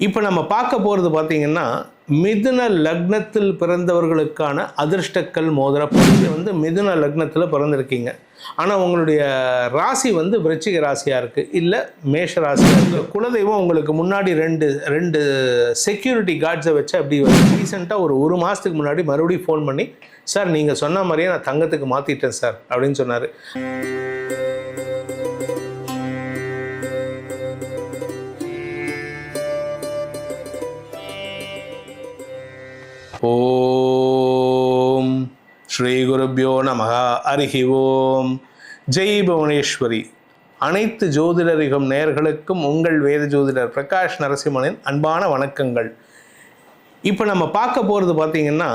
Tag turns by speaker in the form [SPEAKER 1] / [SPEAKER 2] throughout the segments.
[SPEAKER 1] இப்போ நம்ம பார்க்க போகிறது பார்த்தீங்கன்னா மிதுன லக்னத்தில் பிறந்தவர்களுக்கான அதிர்ஷ்டக்கல் மோதிர பதிவு வந்து மிதுன லக்னத்தில் பிறந்திருக்கீங்க. ஆனால் உங்களுடைய ராசி வந்து விருச்சிக ராசியாக இருக்குது இல்லை மேஷ ராசியாக இருக்குது குலதெய்வம் உங்களுக்கு முன்னாடி ரெண்டு ரெண்டு செக்யூரிட்டி கார்ட்ஸை வச்சு அப்படி ரீசெண்டாக ஒரு ஒரு மாதத்துக்கு முன்னாடி மறுபடியும் ஃபோன் பண்ணி சார் நீங்கள் சொன்ன மாதிரியே நான் தங்கத்துக்கு மாற்றிட்டேன் சார் அப்படின்னு சொன்னார். ஸ்ரீ குருப்யோ நமக. அருகி ஓம் ஜெய் புவனேஸ்வரி. அனைத்து ஜோதிடரிகம் நேயர்களுக்கும் உங்கள் வேத ஜோதிடர் பிரகாஷ் நரசிம்மனின் அன்பான வணக்கங்கள். இப்போ நம்ம பார்க்க போகிறது பார்த்தீங்கன்னா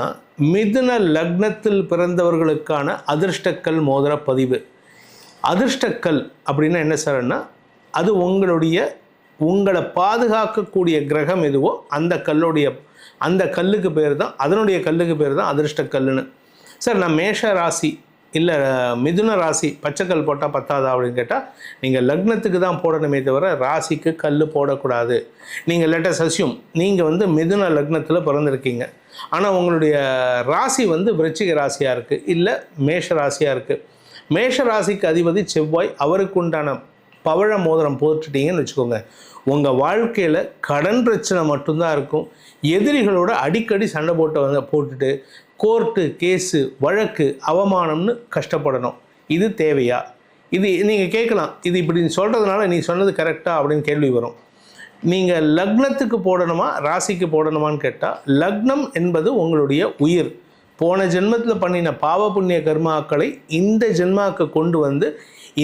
[SPEAKER 1] மிதுன லக்னத்தில் பிறந்தவர்களுக்கான அதிர்ஷ்டக்கல் மோதிர பதிவு. அதிர்ஷ்டக்கல் அப்படின்னா என்ன சார்னா அது உங்களுடைய உங்களை பாதுகாக்கக்கூடிய கிரகம் எதுவோ அந்த கல்லுடைய அந்த கல்லுக்கு பேர் தான் அதனுடைய கல்லுக்கு பேர் தான் அதிர்ஷ்ட கல்லுன்னு சார் நான் மேஷ ராசி இல்லை மிதுன ராசி பச்சைக்கல் போட்டால் பத்தாதா அப்படின்னு கேட்டால் நீங்கள் லக்னத்துக்கு தான் போடணுமே தவிர ராசிக்கு கல் போடக்கூடாது. நீங்கள் லெட்டஸ் அசியூம் நீங்கள் வந்து மிதுன லக்னத்தில் பிறந்திருக்கீங்க. ஆனால் உங்களுடைய ராசி வந்து விருச்சிக ராசியாக இருக்குது இல்லை மேஷ ராசியாக இருக்குது மேஷ ராசிக்கு அதிபதி செவ்வாய் அவருக்கு உண்டான பவழ மோதிரம் போட்டுட்டீங்கன்னு வச்சுக்கோங்க. உங்கள் வாழ்க்கையில் கடன் பிரச்சனை மட்டும்தான் இருக்கும். எதிரிகளோட அடிக்கடி சண்டை போட்டு வந்து போட்டுட்டு கோர்ட்டு கேஸு வழக்கு அவமானம்னு கஷ்டப்படணும். இது தேவையா? இது நீங்கள் கேட்கலாம். இது இப்படி சொல்கிறதுனால நீ சொன்னது கரெக்டாக அப்படின்னு கேள்வி வரும். நீங்கள் லக்னத்துக்கு போடணுமா ராசிக்கு போடணுமான்னு கேட்டால் லக்னம் என்பது உங்களுடைய உயிர். போன ஜென்மத்தில் பண்ணின பாவ புண்ணிய கர்மாக்களை இந்த ஜென்மாவுக்கு கொண்டு வந்து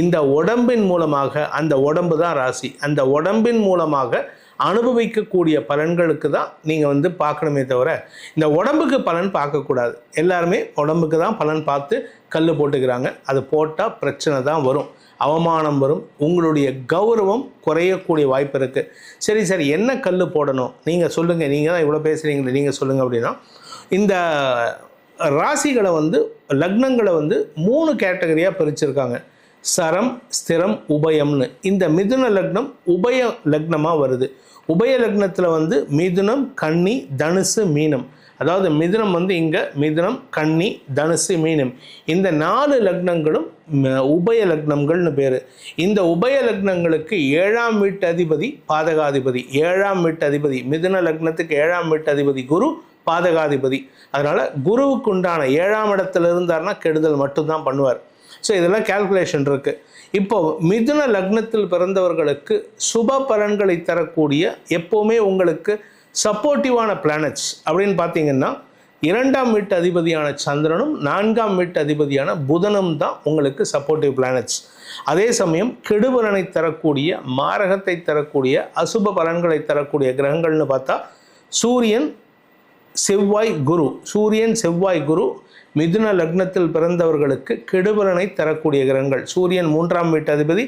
[SPEAKER 1] இந்த உடம்பின் மூலமாக அந்த உடம்பு தான் ராசி. அந்த உடம்பின் மூலமாக அனுபவிக்கக்கூடிய பலன்களுக்கு தான் நீங்கள் வந்து பார்க்கணுமே தவிர இந்த உடம்புக்கு பலன் பார்க்கக்கூடாது. எல்லாருமே உடம்புக்கு தான் பலன் பார்த்து கல் போட்டுக்கிறாங்க. அது போட்டால் பிரச்சனை தான் வரும். அவமானம் வரும். உங்களுடைய கௌரவம் குறையக்கூடிய வாய்ப்பு இருக்குது சரி சரி என்ன கல் போடணும்? நீங்கள் சொல்லுங்கள் நீங்கள் தான் இவ்வளோ பேசுகிறீங்களே நீங்கள் சொல்லுங்கள் அப்படின்னா இந்த ராசிகளை வந்து லக்னங்களை வந்து மூணு கேட்டகரியாக பிரிச்சிருக்காங்க. சரம் ஸ்திரம் உபயம்னு. இந்த மிதுன லக்னம் உபய லக்னமாக வருது. உபய லக்னத்தில் வந்து மிதுனம் கன்னி தனுசு மீனம். அதாவது மிதுனம் வந்து இங்கே மிதுனம் கன்னி தனுசு மீனம். இந்த நாலு லக்னங்களும் உபய லக்னங்கள்னு பேர். இந்த உபய லக்னங்களுக்கு ஏழாம் வீட்டு அதிபதி பாதகாதிபதி. ஏழாம் வீட்டு அதிபதி. மிதுன லக்னத்துக்கு ஏழாம் வீட்டு அதிபதி குரு பாதகாதிபதி. அதனால் குருவுக்கு உண்டான ஏழாம் இடத்துல இருந்தார்னா கெடுதல் மட்டும்தான் பண்ணுவார். ஸோ இதெல்லாம் கால்குலேஷன் இருக்குது இப்போ மிதுன லக்னத்தில் பிறந்தவர்களுக்கு சுப பலன்களை தரக்கூடிய எப்போவுமே உங்களுக்கு சப்போர்ட்டிவான பிளானட்ஸ் அப்படின்னு பார்த்தீங்கன்னா இரண்டாம் வீட்டு அதிபதியான சந்திரனும் நான்காம் வீட்டு அதிபதியான புதனும் தான் உங்களுக்கு சப்போர்ட்டிவ் பிளானட்ஸ் அதே சமயம் கெடுபலனை தரக்கூடிய மாரகத்தை தரக்கூடிய அசுப பலன்களை தரக்கூடிய கிரகங்கள்னு பார்த்தா சூரியன் செவ்வாய் குரு சூரியன் செவ்வாய் குரு மிதுன லக்னத்தில் பிறந்தவர்களுக்கு கெடுபலனை தரக்கூடிய கிரகங்கள். சூரியன் மூன்றாம் வீட்டு அதிபதி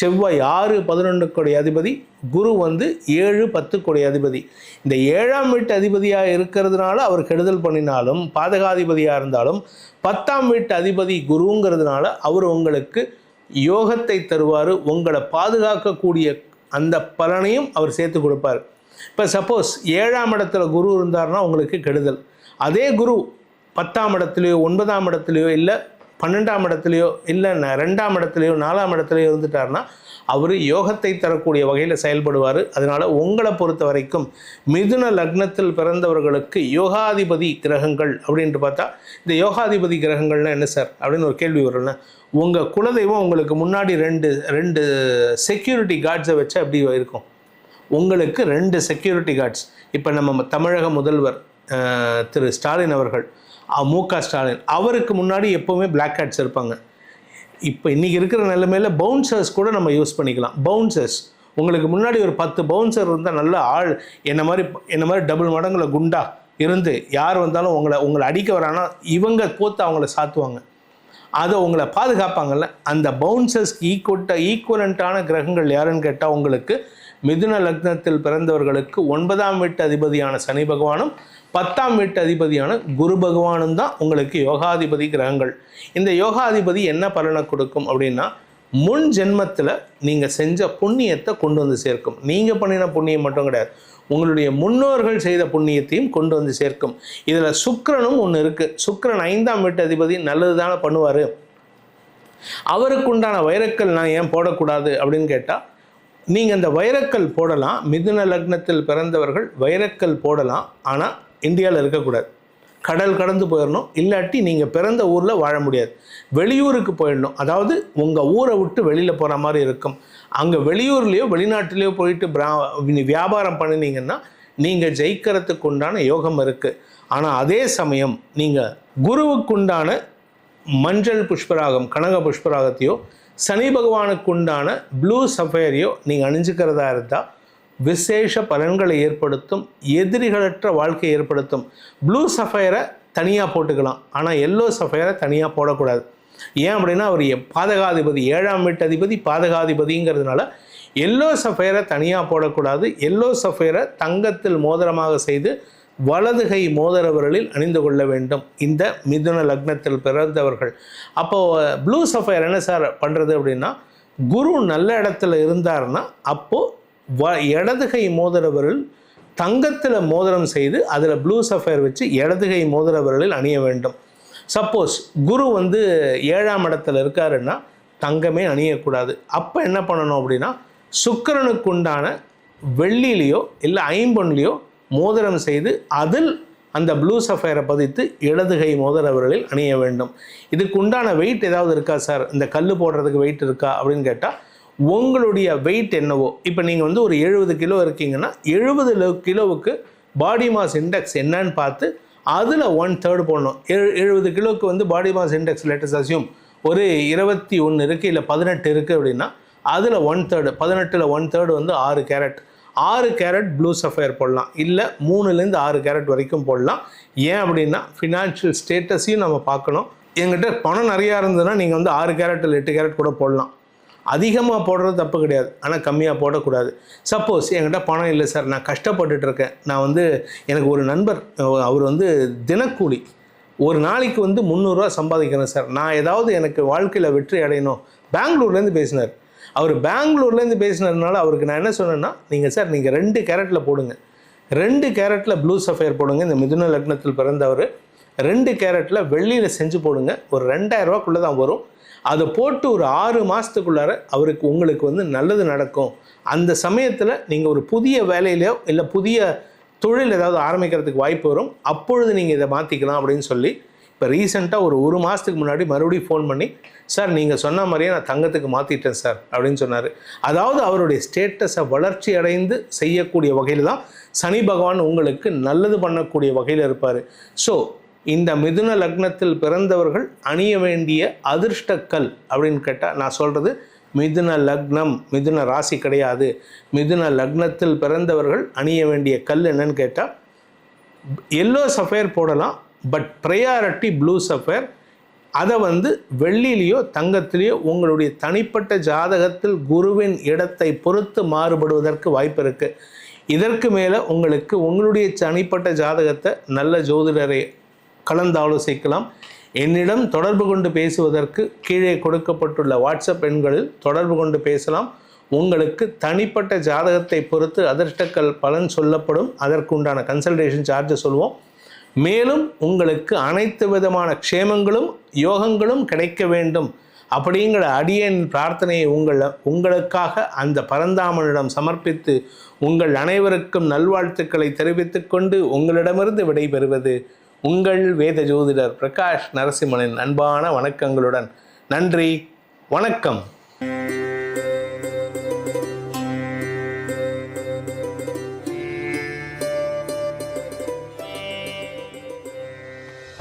[SPEAKER 1] செவ்வாய் ஆறு பதினொன்று கோடி அதிபதி குரு வந்து ஏழு பத்து கோடி அதிபதி. இந்த ஏழாம் வீட்டு அதிபதியாக இருக்கிறதுனால அவர் கெடுதல் பண்ணினாலும் பாதகாதிபதியாக இருந்தாலும் பத்தாம் வீட்டு அதிபதி குருங்கிறதுனால அவர் உங்களுக்கு யோகத்தை தருவார் உங்களை பாதுகாக்கக்கூடிய அந்த பலனையும் அவர் சேர்த்து கொடுப்பார். இப்போ சப்போஸ் ஏழாம் இடத்துல குரு இருந்தார்னா உங்களுக்கு கெடுதல். அதே குரு பத்தாம் இடத்துலையோ ஒன்பதாம் இடத்துலையோ இல்லை பன்னெண்டாம் இடத்துலையோ இல்லை ரெண்டாம் இடத்துலையோ நாலாம் இடத்துலையோ இருந்துட்டார்னா அவர் யோகத்தை தரக்கூடிய வகையில் செயல்படுவார். அதனால் உங்களை பொறுத்த வரைக்கும் மிதுன லக்னத்தில் பிறந்தவர்களுக்கு யோகாதிபதி கிரகங்கள் அப்படின்ட்டு பார்த்தா இந்த யோகாதிபதி கிரகங்கள்னா என்ன சார்? அப்படின்னு ஒரு கேள்வி வரும்ல. உங்கள் குலதெய்வம் உங்களுக்கு முன்னாடி ரெண்டு ரெண்டு செக்யூரிட்டி கார்ட்ஸை வச்சு அப்படி இருக்கும்? உங்களுக்கு ரெண்டு செக்யூரிட்டி கார்ட்ஸ் இப்போ நம்ம தமிழக முதல்வர் திரு ஸ்டாலின் அவர்கள் மு க ஸ்டாலின் அவருக்கு முன்னாடி எப்போவுமே பிளாக் கார்ட்ஸ் இருப்பாங்க. இப்போ இன்றைக்கி இருக்கிற நிலைமையில் பவுன்சர்ஸ் கூட நம்ம யூஸ் பண்ணிக்கலாம். பவுன்சர்ஸ் உங்களுக்கு முன்னாடி ஒரு பத்து பவுன்சர் இருந்தால் நல்ல ஆள் என்ன மாதிரி என்ன மாதிரி டபுள் மடங்குல குண்டா இருந்து யார் வந்தாலும் உங்களை உங்களை அடிக்க வரானா இவங்க கோத்து அவங்கள சாத்துவாங்க. அதை உங்களை பாதுகாப்பாங்கல்ல. அந்த பவுன்சர்ஸ்க்கு ஈக்குவட்ட ஈக்குவலண்ட்டான கிரகங்கள் யாருன்னு கேட்டால் உங்களுக்கு மிதுன லக்னத்தில் பிறந்தவர்களுக்கு ஒன்பதாம் வீட்டு அதிபதியான சனி பகவானும் பத்தாம் வீட்டு அதிபதியான குரு பகவானும் தான் உங்களுக்கு யோகாதிபதி கிரகங்கள். இந்த யோகாதிபதி என்ன பலனை கொடுக்கும் அப்படின்னா முன் ஜென்மத்தில் நீங்கள் செஞ்ச புண்ணியத்தை கொண்டு வந்து சேர்க்கும். நீங்கள் பண்ணின புண்ணியம் மட்டும் கிடையாது. உங்களுடைய முன்னோர்கள் செய்த புண்ணியத்தையும் கொண்டு வந்து சேர்க்கும். இதில் சுக்கரனும் ஒன்று இருக்குது சுக்கரன் ஐந்தாம் வீட்டு அதிபதி நல்லது தானே பண்ணுவார். அவருக்கு உண்டான வைரக்கல் நான் ஏன் போடக்கூடாது அப்படின்னு கேட்டால் நீங்கள் அந்த வைரக்கல் போடலாம். மிதுன லக்னத்தில் பிறந்தவர்கள் வைரக்கல் போடலாம். ஆனால் இந்தியாவில் இருக்கக்கூடாது. கடல் கடந்து போயிடணும் இல்லாட்டி நீங்கள் பிறந்த ஊரில் வாழ முடியாது. வெளியூருக்கு போயிடணும் அதாவது உங்கள் ஊரை விட்டு வெளியில் போகிற மாதிரி இருக்கும். அங்கே வெளியூர்லேயோ வெளிநாட்டிலேயோ போயிட்டு பிரா வியாபாரம் பண்ணினீங்கன்னா நீங்கள் ஜெயிக்கிறதுக்கு உண்டான யோகம் இருக்குது ஆனால் அதே சமயம் நீங்கள் குருவுக்குண்டான மஞ்சள் புஷ்பராகம் கனக புஷ்பராகத்தையோ சனி பகவானுக்கு உண்டான ப்ளூ சஃபேரியோ நீங்கள் அணிஞ்சுக்கிறதா இருந்தால் விசேஷ பலன்களை ஏற்படுத்தும் எதிரிகளற்ற வாழ்க்கையை ஏற்படுத்தும். ப்ளூ சஃபயரை தனியாக போட்டுக்கலாம். ஆனால் எல்லோ சஃபயரை தனியாக போடக்கூடாது. ஏன் அப்படின்னா அவர் பாதகாதிபதி ஏழாம் வீட்டு அதிபதி பாதகாதிபதிங்கிறதுனால எல்லோ சஃபயரை தனியாக போடக்கூடாது. எல்லோ சஃபயரை தங்கத்தில் மோதிரமாக செய்து வலது கை அணிந்து கொள்ள வேண்டும். இந்த மிதுன லக்னத்தில் பிறந்தவர்கள். அப்போது ப்ளூ சஃபயர் என்ன சார் பண்ணுறது அப்படின்னா குரு நல்ல இடத்துல இருந்தார்னா அப்போது வ இடதுகை கை தங்கத்தில் மோதிரம் செய்து அதில் ப்ளூ சஃபயர் வச்சு இடது கை அணிய வேண்டும். சப்போஸ் குரு வந்து ஏழாம் இடத்துல இருக்காருன்னா தங்கமே அணியக்கூடாது. அப்போ என்ன பண்ணணும் அப்படின்னா சுக்கிரனுக்கு உண்டான வெள்ளிலேயோ இல்லை ஐம்பொன்லேயோ மோதிரம் செய்து அதில் அந்த ப்ளூ சஃபயரை பதித்து இடது கை அவர்களில் அணிய வேண்டும். இதுக்கு உண்டான வெயிட் ஏதாவது இருக்கா சார் இந்த கல் போடுறதுக்கு வெயிட் இருக்கா அப்படின்னு கேட்டால் உங்களுடைய வெயிட் என்னவோ இப்போ நீங்கள் வந்து ஒரு எழுபது கிலோ இருக்கீங்கன்னா எழுபது கிலோவுக்கு பாடி மாஸ் இண்டெக்ஸ் என்னன்னு பார்த்து அதில் ஒன் தேர்ட் போடணும். எழு எழுபது கிலோவுக்கு வந்து body mass index let's assume ஒரு இருபத்தி ஒன்று இருக்குது இல்லை பதினெட்டு இருக்குது அப்படின்னா அதில் ஒன் தேர்டு பதினெட்டில் ஒன் தேர்டு வந்து ஆறு கேரட் ஆறு கேரட் ப்ளூ சஃபயர் போடலாம். இல்லை மூணுலேருந்து ஆறு கேரட் வரைக்கும் போடலாம். ஏன் அப்படின்னா ஃபினான்ஷியல் ஸ்டேட்டஸையும் நம்ம பார்க்கணும். எங்கிட்ட பணம் நிறையா இருந்ததுன்னா நீங்கள் வந்து ஆறு கேரட் இல்லை எட்டு கேரட் கூட போடலாம். அதிகமாக போடுறது தப்பு கிடையாது. ஆனால் கம்மியாக போடக்கூடாது. சப்போஸ் என்கிட்ட பணம் இல்லை சார் நான் கஷ்டப்பட்டுட்ருக்கேன். நான் வந்து எனக்கு ஒரு நண்பர் அவர் வந்து தினக்கூலி. ஒரு நாளைக்கு வந்து முந்நூறுரூவா சம்பாதிக்கிறேன் சார். நான் ஏதாவது எனக்கு வாழ்க்கையில் வெற்றி அடையணும். பெங்களூர்லேருந்து பேசினார். அவர் பெங்களூர்லேருந்து பேசினதுனால அவருக்கு நான் என்ன சொன்னேன்னா நீங்கள் சார் நீங்கள் ரெண்டு கேரட்டில் போடுங்க. ரெண்டு கேரட்டில் ப்ளூ சஃபயர் போடுங்க. இந்த மிதுன லக்னத்தில் பிறந்தவர் ரெண்டு கேரட்டில் வெள்ளியில் செஞ்சு போடுங்க. ஒரு ரெண்டாயிரரூவாக்குள்ளே தான் வரும். அதை போட்டு ஒரு ஆறு மாதத்துக்குள்ளார அவருக்கு உங்களுக்கு வந்து நல்லது நடக்கும். அந்த சமயத்தில் நீங்கள் ஒரு புதிய வேலையிலையோ இல்லை புதிய தொழில் ஏதாவது ஆரம்பிக்கிறதுக்கு வாய்ப்பு வரும். அப்பொழுது நீங்கள் இதை மாற்றிக்கலாம் அப்படின்னு சொல்லி இப்போ ரீசெண்டாக ஒரு ஒரு மாதத்துக்கு முன்னாடி மறுபடியும் ஃபோன் பண்ணி சார் நீங்கள் சொன்ன மாதிரியே நான் தங்கத்துக்கு மாற்றிட்டேன் சார் அப்படின்னு சொன்னார். அதாவது அவருடைய ஸ்டேட்டஸை வளர்ச்சி அடைந்து செய்யக்கூடிய வகையில் தான் சனி பகவான் உங்களுக்கு நல்லது பண்ணக்கூடிய வகையில் இருப்பார். ஸோ இந்த மிதுன லக்னத்தில் பிறந்தவர்கள் அணிய வேண்டிய அதிர்ஷ்டக்கல் அப்படின்னு கேட்டால் நான் சொல்கிறது மிதுன லக்னம் மிதுன ராசி கிடையாது. மிதுன லக்னத்தில் பிறந்தவர்கள் அணிய வேண்டிய கல் என்னன்னு கேட்டால் எல்லோ சஃபயர் போடலாம் பட் ப்ரையாரிட்டி ப்ளூ சஃபர் அதை வந்து வெள்ளிலேயோ தங்கத்திலேயோ உங்களுடைய தனிப்பட்ட ஜாதகத்தில் குருவின் இடத்தை பொறுத்து மாறுபடுவதற்கு வாய்ப்பு இருக்குது இதற்கு மேலே உங்களுக்கு உங்களுடைய தனிப்பட்ட ஜாதகத்தை நல்ல ஜோதிடரை கலந்து ஆலோசிக்கலாம். என்னிடம் தொடர்பு கொண்டு பேசுவதற்கு கீழே கொடுக்கப்பட்டுள்ள வாட்ஸ்அப் எண்களில் தொடர்பு கொண்டு பேசலாம். உங்களுக்கு தனிப்பட்ட ஜாதகத்தை பொறுத்து அதிர்ஷ்டக்கல் பலன் சொல்லப்படும். அதற்குண்டான கன்சல்டேஷன் சார்ஜை சொல்லுவோம் மேலும் உங்களுக்கு அனைத்து விதமான க்ஷேமங்களும் யோகங்களும் கிடைக்க வேண்டும். அப்படிங்கிற அடியன் பிரார்த்தனையை உங்களை உங்களுக்காக அந்த பரந்தாமனிடம் சமர்ப்பித்து உங்கள் அனைவருக்கும் நல்வாழ்த்துக்களை தெரிவித்துக் கொண்டு உங்களிடமிருந்து விடைபெறுவது உங்கள் வேத ஜோதிடர் பிரகாஷ் நரசிம்மனின் அன்பான வணக்கங்களுடன். நன்றி. வணக்கம்.